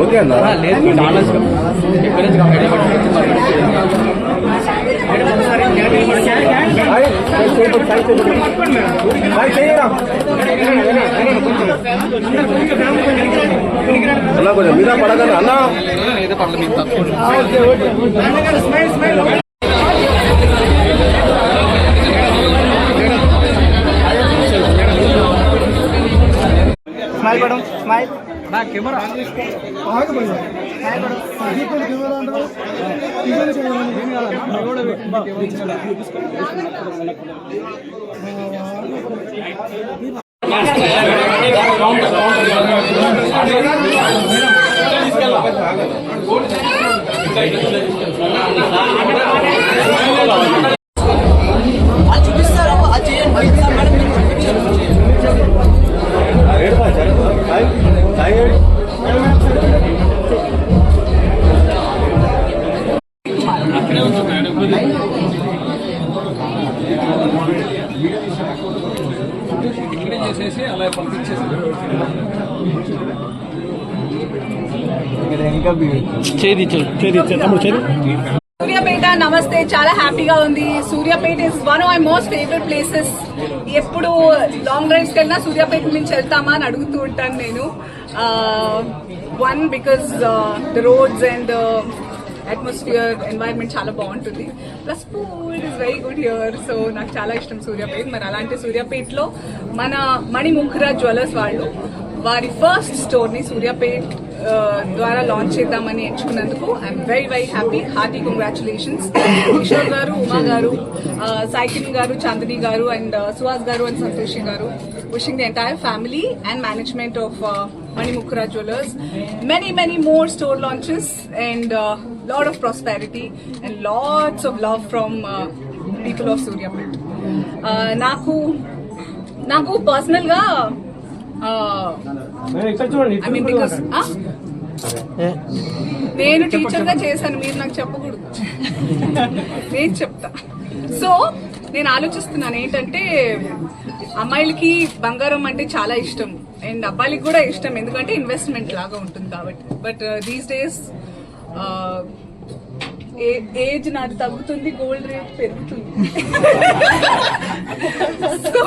Okay అన్న లేదు channels ఎక్కడి నుంచి ఐడియా పట్టుకొచ్చి మరి హాయ్, హాయ్ చేయబడి, హాయ్ చేయబడి. హాయ్ చేయరా. అన్న కొంచెం మీద పడగలరా అన్న ఏదో పర్లేదు మేడం నా కెమెరా. అది చేసేసి అలా పంపించేసి చేది చేది తమ్ముడు చేది. సూర్యాపేట నమస్తే. చాలా హ్యాపీగా ఉంది. Suryapet is one of my most favourite places ఎప్పుడు లాంగ్ డ్రైవ్స్కి వెళ్ళినా సూర్యాపేట నుంచి వెళ్తామా అని అడుగుతూ ఉంటాను నేను. One because the roads and atmosphere environment చాలా బాగుంటుంది. Plus food is very good here so నాకు చాలా ఇష్టం సూర్యాపేట్. మరి అలాంటి సూర్యాపేట్లో మన మణిముఖరా జ్యువెలర్స్ వాళ్ళు వారి ఫస్ట్ స్టోర్ని సూర్యాపేట్ ద్వారా లాంచ్ చేద్దామని ఎంచుకున్నందుకు I'm very very happy hearty congratulations Kishore garu Uma garu సైకిన్ గారు చాందిని గారు and Suhas garu and Santoshi garu. Wishing the entire family and management of Manimukhara jewellers many many more store launches and lot of prosperity and lots of love from people of Suryapet నాకు నాకు పర్సనల్గా I mean because నేను టీచర్గా చేశాను మీరు నాకు చెప్పకూడదు. నేను చెప్తా. సో నేను ఆలోచిస్తున్నాను ఏంటంటే అమ్మాయిలకి బంగారం అంటే చాలా ఇష్టం. అండ్ అబ్బాయిలకి కూడా ఇష్టం ఎందుకంటే ఇన్వెస్ట్మెంట్ లాగా ఉంటుంది కాబట్టి. Uh, but these days age నాది తగ్గుతుంది గోల్డ్ రేట్ పెరుగుతుంది. సో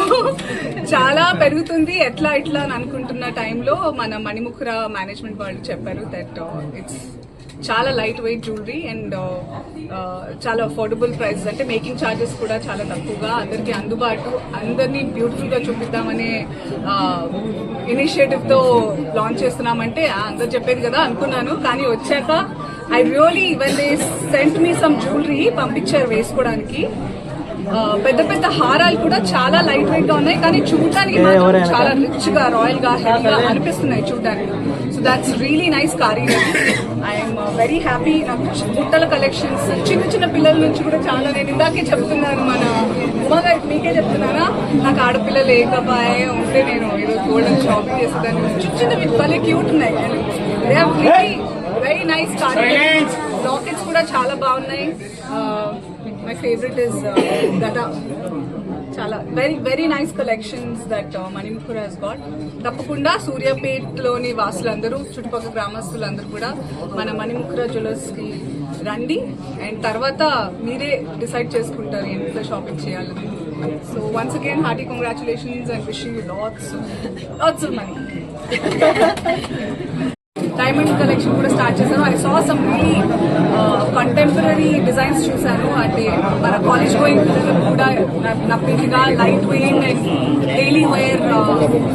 చాలా పెరుగుతుంది. ఎట్లా ఇట్లా అని అనుకుంటున్న టైంలో మన మణిముఖుర మేనేజ్మెంట్ వాళ్ళు చెప్పారు దట్ ఇట్స్ uh, చాలా లైట్ వెయిట్ జ్యువెలరీ అండ్ చాలా అఫోర్డబుల్ ప్రైస్ అంటే మేకింగ్ ఛార్జెస్ కూడా చాలా తక్కువగా అందరికి అందుబాటు అందరినీ బ్యూటిఫుల్గా చూపిద్దామనే ఇనిషియేటివ్తో లాంచ్ చేస్తున్నామంటే అందరు చెప్పేది కదా అనుకున్నాను. కానీ వచ్చాక I really when they sent me some jewellery పంపించారు వేసుకోవడానికి. పెద్ద పెద్ద హారాలు కూడా చాలా లైట్ వెయిట్గా ఉన్నాయి. కానీ చూడడానికి చాలా రిచ్గా రాయల్గా హెవీగా అనిపిస్తున్నాయి చూడడానికి. So that's really nice karigar I'm very happy నాకు బుట్టల కలెక్షన్స్ చిన్న చిన్న పిల్లల నుంచి కూడా చాలా నేను ఇందాకే చెప్తున్నాను మన ఉమాగా మీకే చెప్తున్నానా నాకు ఆడపిల్లలు లేకపోయే ఉంటే నేను ఈరోజు గోల్డెన్ షాపింగ్ చేసేదాన్ని. చిన్న చిన్నవి భలే క్యూట్ ఉన్నాయి. వెరీ నైస్ కారీగర్ లాకెట్స్ కూడా చాలా బాగున్నాయి. మై ఫేవరెట్ ఇస్ గదా చాలా very very nice collections that Manimukhur has got తప్పకుండా సూర్యాపేటలోని వాసులందరూ చుట్టుపక్కల గ్రామస్తులందరూ కూడా మన మణిముఖుర జ్యువెలర్స్కి రండి. అండ్ తర్వాత మీరే డిసైడ్ చేసుకుంటారు ఎంత షాపింగ్ చేయాలని. So once again hearty congratulations and wishing you lots lots of money diamond collection కూడా స్టార్ట్ చేశాను I saw some really contemporary designs చూశాను. అంటే మన కాలేజ్ గోయింగ్ పిల్లలకు కూడా నప్పించిగా light weight and daily wear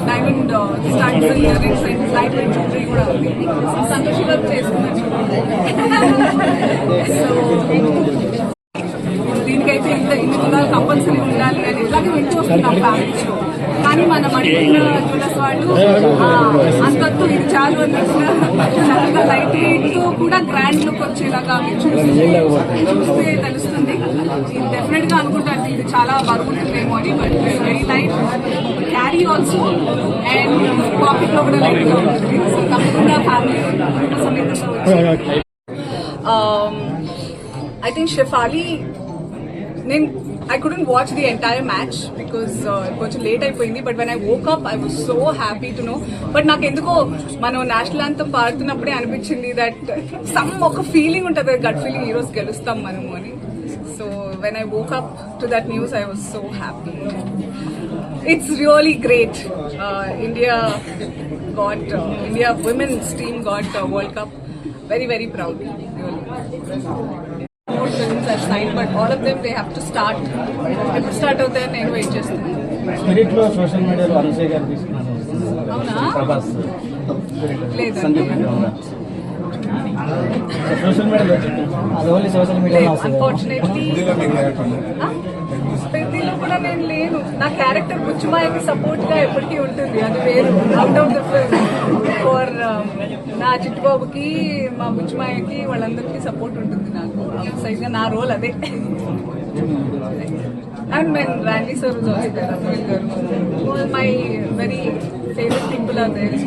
diamond stud earrings and light weight jewellery కూడా ఉంది. సంతోషంగా చేసుకున్నాను సో కంపల్సరీ ఉండాలి అని ఇలాగే వింటూ వస్తున్నాం ఫ్యామిలీస్లో కానీ మన మణిపూర్ జ్యువెలర్స్ వాళ్ళు అంతత్తు ఇది చాలు అన్నట్టుగా చక్కగా లైట్తో కూడా గ్రాండ్ లుక్ వచ్చేలాగా చూస్తే చూస్తే తెలుస్తుంది. డెఫినెట్గా అనుకుంటాను ఇది చాలా బాగుంటుందేమో అని but very light carry also and పాకెట్లో కూడా లైట్గా తప్పకుండా ఫ్యామిలీ సమేతంగా ఐ థింక్ షెఫాలి నేను I couldn't watch the entire match because కొంచెం లేట్ అయిపోయింది. But when I woke up I was so happy to know but నాకు ఎందుకో మనం నేషనల్ అంతం పాడుతున్నప్పుడే అనిపించింది దట్ సమ్ ఒక ఫీలింగ్ ఉంటుంది. గట్ ఫీలింగ్ ఈ రోజు గెలుస్తాం మనము అని. So when I woke up to that news I was so happy it's really great India got India women's team team cup uh, very Cup. Very films are signed, but all of them they have to start. ఎప్పుడు start అవుతాయని నేను wait చేస్తాను స్పిరిట్లో social మీడియాలో అనుసూయ గారు తీసుకున్నారు. అవునా? ప్రభాస్. లేదు? Sandeep. Social మీడియాలో అది ఓన్లీ సోషల్ మీడియాలో అన్ఫార్చునేట్లీ నేను లేను నా క్యారెక్టర్ బుచ్చుమాయకి సపోర్ట్గా ఎప్పటికీ ఉంటుంది. అది వేరు. Out of the film for నా చిట్టుబాబుకి మా బుచ్చుమాయకి వాళ్ళందరికీ సపోర్ట్ ఉంటుంది నాకు. సైజ్గా నా రోల్ అదే. And men Rani sir also garu my very favourite people are there